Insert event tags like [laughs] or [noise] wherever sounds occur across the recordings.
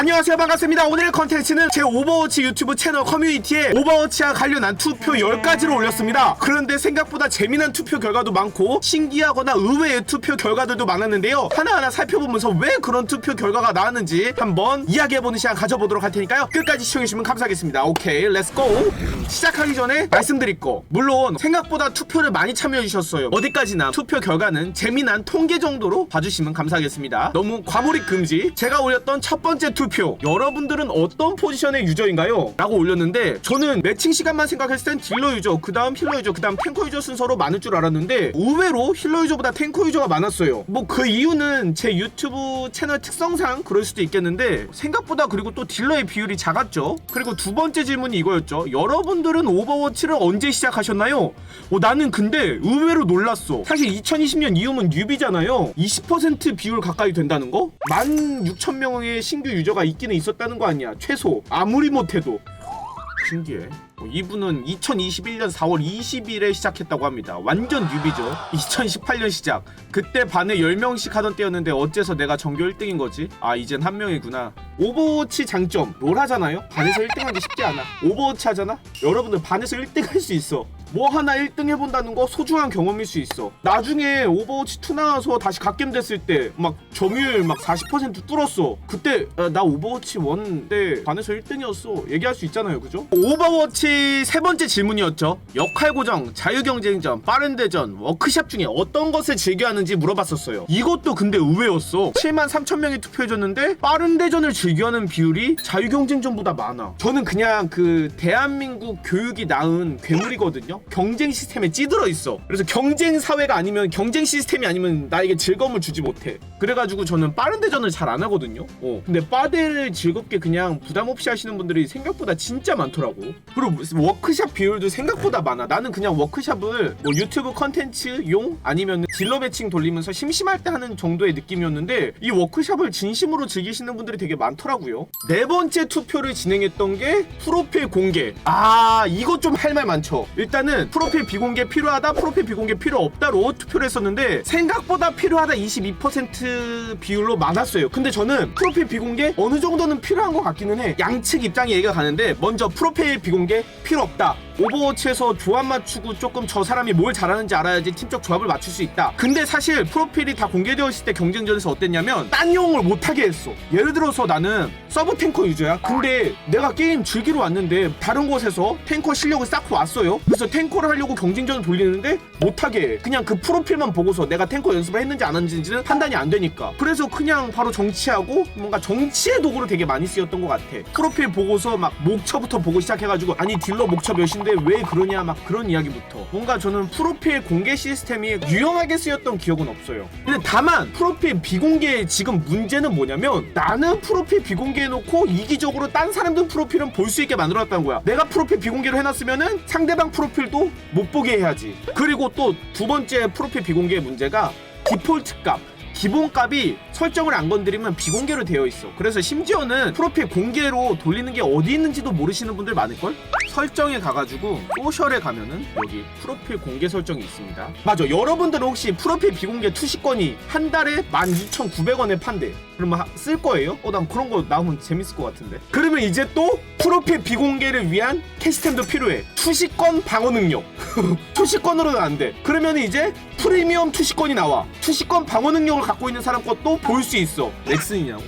안녕하세요. 반갑습니다. 오늘의 컨텐츠는 제 오버워치 유튜브 채널 커뮤니티에 오버워치와 관련한 투표 10가지를 올렸습니다. 그런데 생각보다 재미난 투표 결과도 많고 신기하거나 의외의 투표 결과들도 많았는데요. 하나하나 살펴보면서 왜 그런 투표 결과가 나왔는지 한번 이야기해보는 시간 가져보도록 할 테니까요. 끝까지 시청해주시면 감사하겠습니다. 오케이 렛츠고 시작하기 전에 말씀드릴 거. 물론 생각보다 투표를 많이 참여해주셨어요. 어디까지나 투표 결과는 재미난 통계 정도로 봐주시면 감사하겠습니다. 너무 과몰입 금지. 제가 올렸던 첫 번째 투표 여러분들은 어떤 포지션의 유저인가요? 라고 올렸는데 저는 매칭 시간만 생각했을 땐 딜러 유저 그 다음 힐러 유저 그 다음 탱커 유저 순서로 많을 줄 알았는데 의외로 힐러 유저보다 탱커 유저가 많았어요 뭐 그 이유는 제 유튜브 채널 특성상 그럴 수도 있겠는데 생각보다 그리고 또 딜러의 비율이 작았죠 그리고 두 번째 질문이 이거였죠 여러분들은 오버워치를 언제 시작하셨나요? 어, 나는 근데 의외로 놀랐어 사실 2020년 이후면 뉴비잖아요 20% 비율 가까이 된다는 거? 16,000명의 신규 유저가 있기는 있었다는 거 아니야 최소 아무리 못해도 신기해. 어, 이분은 2021년 4월 20일에 시작했다고 합니다. 완전 뉴비죠. 2018년 시작. 그때 반에 10명씩 하던 때였는데 어째서 내가 전교 1등인 거지? 아, 이젠 한 명이구나. 오버워치 장점. 롤 하잖아요? 반에서 1등 하기 쉽지 않아. 오버워치 하잖아? 여러분들 반에서 1등 할 수 있어. 뭐 하나 1등 해본다는 거 소중한 경험일 수 있어. 나중에 오버워치 2 나와서 다시 갓겜 됐을 때 막 점유율 막 40% 뚫었어. 그때 아, 나 오버워치 1 때 반에서 1등이었어. 얘기할 수 있잖아요. 그죠? 오버워치 세 번째 질문이었죠. 역할 고정, 자유 경쟁전, 빠른 대전, 워크샵 중에 어떤 것을 즐겨하는지 물어봤었어요. 이것도 근데 의외였어. 7만 3천 명이 투표해줬는데 빠른 대전을 즐겨하는 비율이 자유 경쟁전보다 많아. 저는 그냥 그 대한민국 교육이 낳은 괴물이거든요. 경쟁 시스템에 찌들어 있어. 그래서 경쟁 사회가 아니면 경쟁 시스템이 아니면 나에게 즐거움을 주지 못해. 그래가지고 저는 빠른 대전을 잘 안 하거든요. 어. 근데 빠데를 즐겁게 그냥 부담 없이 하시는 분들이 생각보다 진짜 많더라고. 그리고 워크샵 비율도 생각보다 많아. 나는 그냥 워크샵을 뭐 유튜브 컨텐츠용 아니면 딜러 매칭 돌리면서 심심할 때 하는 정도의 느낌이었는데 이 워크샵을 진심으로 즐기시는 분들이 되게 많더라고요. 네 번째 투표를 진행했던 게 프로필 공개. 아 이거 좀 할 말 많죠. 일단은 프로필 비공개 필요하다, 프로필 비공개 필요 없다로 투표를 했었는데 생각보다 필요하다 22% 비율로 많았어요. 근데 저는 프로필 비공개 어느 정도는 필요한 것 같기는 해. 양측 입장에 얘기가 가는데 먼저 프로필 비공개 필요 없다. 오버워치에서 조합 맞추고 조금 저 사람이 뭘 잘하는지 알아야지 팀적 조합을 맞출 수 있다. 근데 사실 프로필이 다 공개되어 있을 때 경쟁전에서 어땠냐면 딴 용을 못하게 했어. 예를 들어서 나는 서브 탱커 유저야. 근데 내가 게임 즐기러 왔는데 다른 곳에서 탱커 실력을 쌓고 왔어요. 그래서 탱커를 하려고 경쟁전을 돌리는데 못하게 해. 그냥 그 프로필만 보고서 내가 탱커 연습을 했는지 안 했는지는 판단이 안 되니까. 그래서 그냥 바로 정치하고 뭔가 정치의 도구로 되게 많이 쓰였던 것 같아. 프로필 보고서 막 목처부터 보고 시작해가지고 아니 딜러 목처 몇인데 왜 그러냐 막 그런 이야기부터 뭔가 저는 프로필 공개 시스템이 유용하게 쓰였던 기억은 없어요. 근데 다만 프로필 비공개의 지금 문제는 뭐냐면 나는 프로필 비공개해놓고 이기적으로 딴 사람들 프로필은 볼 수 있게 만들어놨다는 거야. 내가 프로필 비공개로 해놨으면은 상대방 프로필도 못 보게 해야지. 그리고 또 두 번째 프로필 비공개의 문제가 디폴트 값. 기본 값이 설정을 안 건드리면 비공개로 되어 있어. 그래서 심지어는 프로필 공개로 돌리는 게 어디 있는지도 모르시는 분들 많을걸? 설정에 가가지고 소셜에 가면은 여기 프로필 공개 설정이 있습니다. 맞아. 여러분들은 혹시 프로필 비공개 투시권이 한 달에 12,900원에 판대. 그러면 하- 쓸 거예요? 어, 난 그런 거 나오면 재밌을 것 같은데. 그러면 이제 또 프로필 비공개를 위한 캐시템도 필요해. 투시권 방어 능력. [laughs] 투시권으로는 안 돼. 그러면 이제 프리미엄 투시권이 나와. 투시권 방어 능력을 갖고 있는 사람 것도 볼 수 있어. 렉슨이냐고.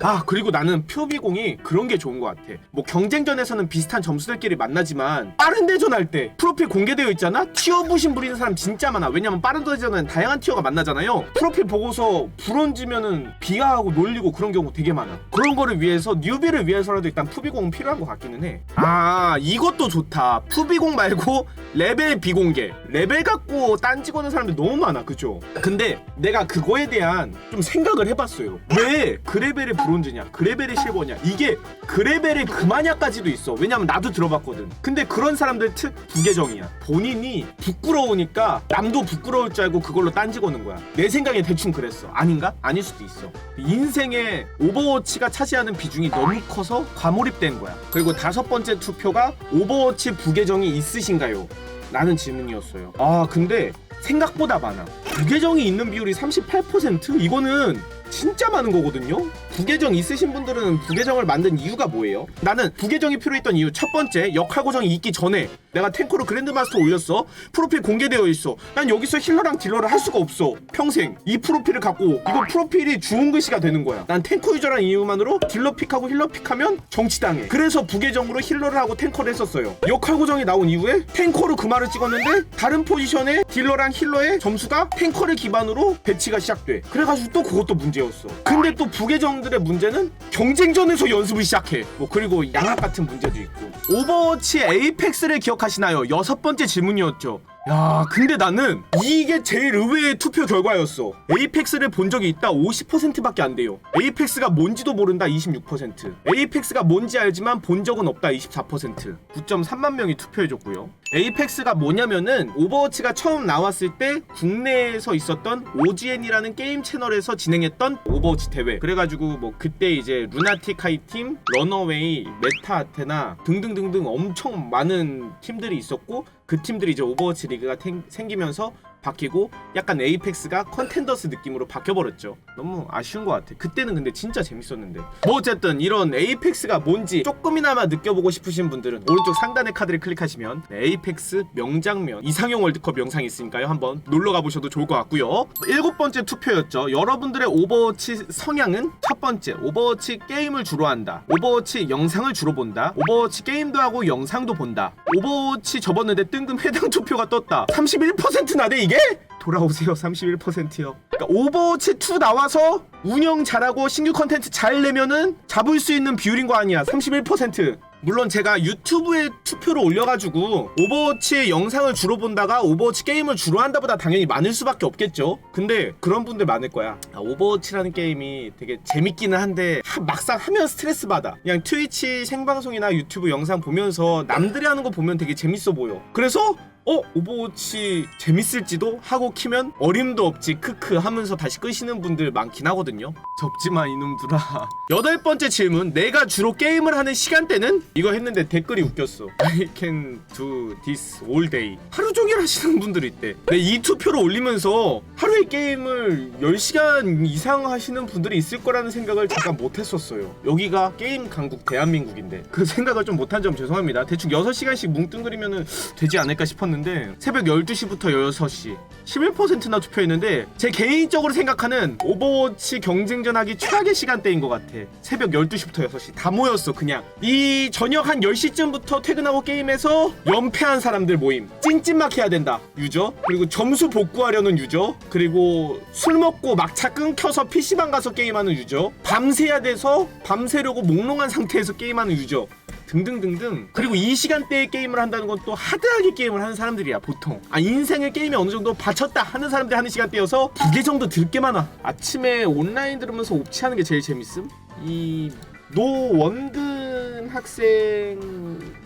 아 그리고 나는 표비공이 그런 게 좋은 것 같아. 뭐 경쟁전에서는 비슷한 점수들끼리 만나지만 빠른 대전 할 때 프로필 공개되어 있잖아? 티어 부심 부리는 사람 진짜 많아. 왜냐면 빠른 대전은 다양한 티어가 만나잖아요. 프로필 보고서 불온지면은 비하하고 놀리고 그런 경우 되게 많아. 그런 거를 위해서 뉴비를 위해서라도 일단 푸비공은 필요한 것 같기는 해아 이것도 좋다. 푸비공 말고 레벨 비공개. 레벨 갖고 딴지 거는 사람들 너무 많아. 그죠? 근데 내가 그거에 대한 좀 생각을 해봤어요. 왜? 그 레벨의 브론즈냐 그레벨의 실버냐. 이게 그레벨의 금하냐까지도 있어. 왜냐면 나도 들어봤거든. 근데 그런 사람들 특 부계정이야. 본인이 부끄러우니까 남도 부끄러울 줄 알고 그걸로 딴지 거는 거야. 내 생각에 대충 그랬어. 아닌가? 아닐 수도 있어. 인생에 오버워치가 차지하는 비중이 너무 커서 과몰입된 거야. 그리고 다섯 번째 투표가 오버워치 부계정이 있으신가요? 라는 질문이었어요. 아 근데 생각보다 많아. 부계정이 있는 비율이 38% 이거는 진짜 많은 거거든요 부계정 있으신 분들은 부계정을 만든 이유가 뭐예요? 나는 부계정이 필요했던 이유. 첫 번째 역할 고정이 있기 전에 내가 탱커로 그랜드마스터 올렸어. 프로필 공개되어 있어. 난 여기서 힐러랑 딜러를 할 수가 없어. 평생. 이 프로필을 갖고 이거 프로필이 주운 글씨가 되는 거야. 난 탱커 유저라는 이유만으로 딜러 픽하고 힐러 픽하면 정치당해. 그래서 부계정으로 힐러를 하고 탱커를 했었어요. 역할 고정이 나온 이후에 탱커로 그 말을 찍었는데 다른 포지션의 딜러랑 힐러의 점수가 탱커를 기반으로 배치가 시작돼. 그래가지고 또 그것도 문제였어. 근데 또 부계정 들의 문제는 경쟁전에서 연습을 시작해. 뭐 그리고 양악 같은 문제도 있고. 오버워치 에이펙스를 기억하시나요? 여섯 번째 질문이었죠 야 근데 나는 이게 제일 의외의 투표 결과였어. 에이펙스를 본 적이 있다 50%밖에 안 돼요. 에이펙스가 뭔지도 모른다 26% 에이펙스가 뭔지 알지만 본 적은 없다 24% 9.3만 명이 투표해줬고요. 에이펙스가 뭐냐면은 오버워치가 처음 나왔을 때 국내에서 있었던 OGN이라는 게임 채널에서 진행했던 오버워치 대회. 그래가지고 뭐 그때 이제 루나틱 하이팀 러너웨이 메타 아테나 등등등등 엄청 많은 팀들이 있었고 그 팀들이 이제 오버워치 리그가 탱- 생기면서 바뀌고 약간 에이펙스가 컨텐더스 느낌으로 바뀌어버렸죠. 너무 아쉬운 것 같아. 그때는 근데 진짜 재밌었는데. 뭐 어쨌든 이런 에이펙스가 뭔지 조금이나마 느껴보고 싶으신 분들은 오른쪽 상단의 카드를 클릭하시면 네, 에이펙스 명장면 이상형 월드컵 영상이 있으니까요. 한번 놀러 가보셔도 좋을 것 같고요. 일곱 번째 투표였죠. 여러분들의 오버워치 성향은 첫 번째 오버워치 게임을 주로 한다. 오버워치 영상을 주로 본다. 오버워치 게임도 하고 영상도 본다. 오버워치 접었는데 뜬금 해당 [laughs] 투표가 떴다. 31% 나대 이게? 돌아오세요 31%요. 그러니까 오버워치 2 나와서 운영 잘하고 신규 컨텐츠 잘 내면은 잡을 수 있는 비율인 거 아니야. 31%. 물론 제가 유튜브에 투표를 올려가지고 오버워치 영상을 주로 본다가 오버워치 게임을 주로 한다보다 당연히 많을 수밖에 없겠죠. 근데 그런 분들 많을 거야. 아, 오버워치라는 게임이 되게 재밌기는 한데 하- 막상 하면 스트레스 받아. 그냥 트위치 생방송이나 유튜브 영상 보면서 남들이 하는 거 보면 되게 재밌어 보여. 그래서 어 오버워치 재밌을지도? 하고 키면 어림도 없지. 크크 하면서 다시 끄시는 분들 많긴 하거든요. 접지마 이놈들아. [laughs] 여덟 번째 질문. 내가 주로 게임을 하는 시간대는? 이거 했는데 댓글이 웃겼어. [laughs] I can do this all day. 하루 종일 하시는 분들이 있대. 근데 이 투표를 올리면서 하루에 게임을 10시간 이상 하시는 분들이 있을 거라는 생각을 잠깐 못했었어요. 여기가 게임 강국 대한민국인데 그 생각을 좀 못한 점 죄송합니다. 대충 6시간씩 뭉뚱그리면은 되지 않을까 싶었는데 새벽 12시부터 6시 11%나 투표했는데 제 개인적으로 생각하는 오버워치 경쟁전 하기 최악의 시간대인 것 같아. 새벽 12시부터 6시. 다 모였어 그냥. 이 저녁 한 10시쯤부터 퇴근하고 게임에서 연패한 사람들 모임. 찐찐막 해야 된다. 유저. 그리고 점수 복구하려는 유저. 그리고 술 먹고 막차 끊겨서 PC방 가서 게임하는 유저. 밤새야 돼서 밤새려고 몽롱한 상태에서 게임하는 유저 등등등등 그리고 이 시간대에 게임을 한다는 건 또 하드하게 게임을 하는 사람들이야 보통 아 인생의 게임에 어느 정도 바쳤다 하는 사람들이 하는 시간대여서 두 개 정도 들 게 많아 아침에 온라인 들으면서 옵치하는 게 제일 재밌음 이 노원근 학생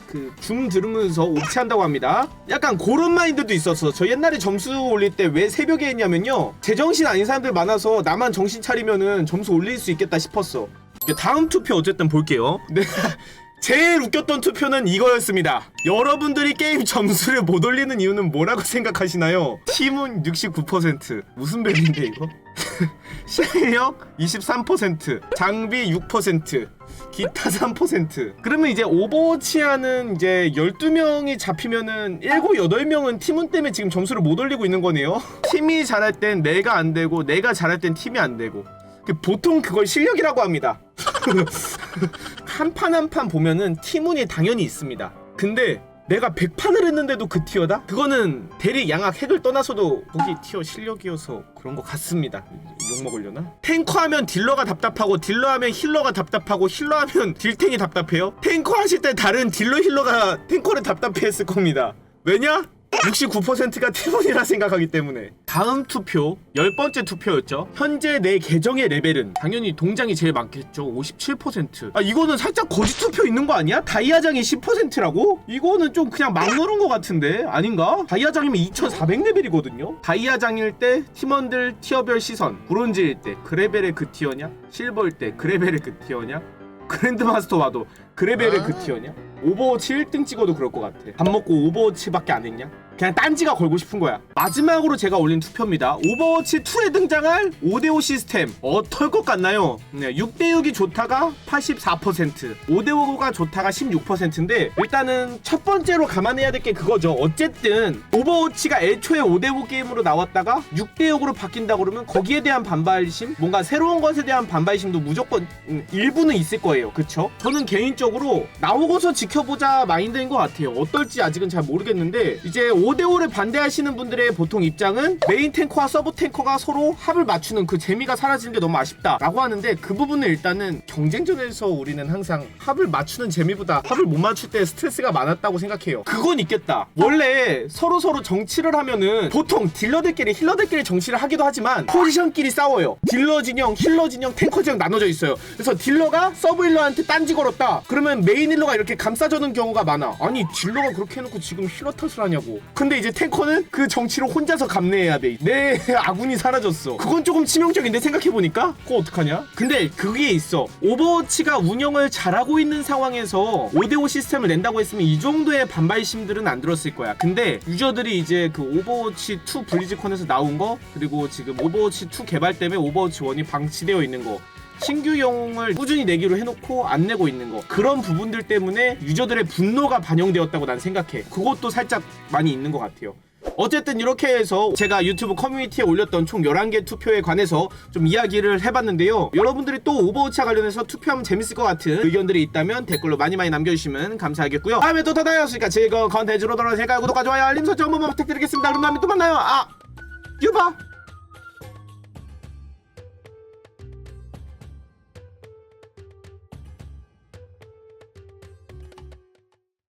그 줌 들으면서 옵치한다고 합니다. 약간 그런 마인드도 있었어. 저 옛날에 점수 올릴 때 왜 새벽에 했냐면요. 제정신 아닌 사람들 많아서 나만 정신 차리면은 점수 올릴 수 있겠다 싶었어. 다음 투표 어쨌든 볼게요. 네. 제일 웃겼던 투표는 이거였습니다. 여러분들이 게임 점수를 못 올리는 이유는 뭐라고 생각하시나요? 팀은 69%. 무슨 벨인데 이거? [laughs] 실력 23%, 장비 6%, 기타 3%. 그러면 이제 오버워치 하는 이제 12명이 잡히면은 7, 8명은 팀원 때문에 지금 점수를 못 올리고 있는 거네요. 팀이 잘할 땐 내가 안 되고 내가 잘할 땐 팀이 안 되고. 그 보통 그걸 실력이라고 합니다. [laughs] 한 판 한 판 보면은 팀운이 당연히 있습니다. 근데 내가 100판을 했는데도 그 티어다? 그거는 대리 양악 핵을 떠나서도 거기 티어 실력이어서 그런 것 같습니다. 욕 먹으려나? 탱커 하면 딜러가 답답하고 딜러 하면 힐러가 답답하고 힐러 하면 딜탱이 답답해요? 탱커 하실 때 다른 딜러 힐러가 탱커를 답답해 했을 겁니다. 왜냐? 69%가 팀원이라 생각하기 때문에 다음 투표 열 번째 투표였죠 현재 내 계정의 레벨은 당연히 동장이 제일 많겠죠 57%아 이거는 살짝 거짓 투표 있는 거 아니야? 다이아장이 10%라고? 이거는 좀 그냥 막 누른 거 같은데 아닌가? 다이아장이면 2400레벨이거든요 다이아장일 때 팀원들 티어별 시선 브론즈일 때 그 레벨의 그 티어냐? 실버일 때 그 레벨의 그 티어냐? 그랜드마스터 와도 그레벨의 그 티어냐? 오버워치 1등 찍어도 그럴 것 같아. 밥 먹고 오버워치밖에 안 했냐? 그냥 딴지가 걸고 싶은 거야. 마지막으로 제가 올린 투표입니다. 오버워치 2에 등장할 5대5 시스템 어떨 것 같나요? 네, 6대6이 좋다가 84%, 5대5가 좋다가 16%인데 일단은 첫 번째로 감안해야 될 게 그거죠. 어쨌든 오버워치가 애초에 5대5 게임으로 나왔다가 6대6으로 바뀐다 그러면 거기에 대한 반발심, 뭔가 새로운 것에 대한 반발심도 무조건 음, 일부는 있을 거예요. 그쵸? 저는 개인적으로 나오고서 지 켜보자 마인드인 것 같아요. 어떨지 아직은 잘 모르겠는데 이제 5대5를 반대하시는 분들의 보통 입장은 메인 탱커와 서브 탱커가 서로 합을 맞추는 그 재미가 사라지는 게 너무 아쉽다라고 하는데 그 부분은 일단은 경쟁전에서 우리는 항상 합을 맞추는 재미보다 합을 못 맞출 때 스트레스가 많았다고 생각해요. 그건 있겠다. 원래 서로 서로 정치를 하면은 보통 딜러들끼리 힐러들끼리 정치를 하기도 하지만 포지션끼리 싸워요. 딜러 진영, 힐러 진영, 탱커 진영 나눠져 있어요. 그래서 딜러가 서브 힐러한테 딴지 걸었다. 그러면 메인 힐러가 이렇게 감 싸주는 경우가 많아. 아니 딜러가 그렇게 해놓고 지금 힐러 탓을 하냐고. 근데 이제 탱커는 그 정치를 혼자서 감내해야 돼. 내 [laughs] 아군이 사라졌어. 그건 조금 치명적인데 생각해보니까? 그거 어떡하냐? 근데 그게 있어. 오버워치가 운영을 잘하고 있는 상황에서 5대5 시스템을 낸다고 했으면 이 정도의 반발심들은 안 들었을 거야. 근데 유저들이 이제 그 오버워치 2 블리즈컨에서 나온 거 그리고 지금 오버워치 2 개발 때문에 오버워치 1이 방치되어 있는 거 신규용을 꾸준히 내기로 해놓고 안 내고 있는 거. 그런 부분들 때문에 유저들의 분노가 반영되었다고 난 생각해. 그것도 살짝 많이 있는 것 같아요. 어쨌든 이렇게 해서 제가 유튜브 커뮤니티에 올렸던 총 11개 투표에 관해서 좀 이야기를 해봤는데요. 여러분들이 또 오버워치와 관련해서 투표하면 재밌을 것 같은 의견들이 있다면 댓글로 많이 많이 남겨주시면 감사하겠고요. 다음에 또더 다양했으니까 즐거운 컨텐츠로 돌아올 테니까 구독과 좋아요 알림 설정 한 번만 부탁드리겠습니다. 그럼 다음에 또 만나요. 아 유바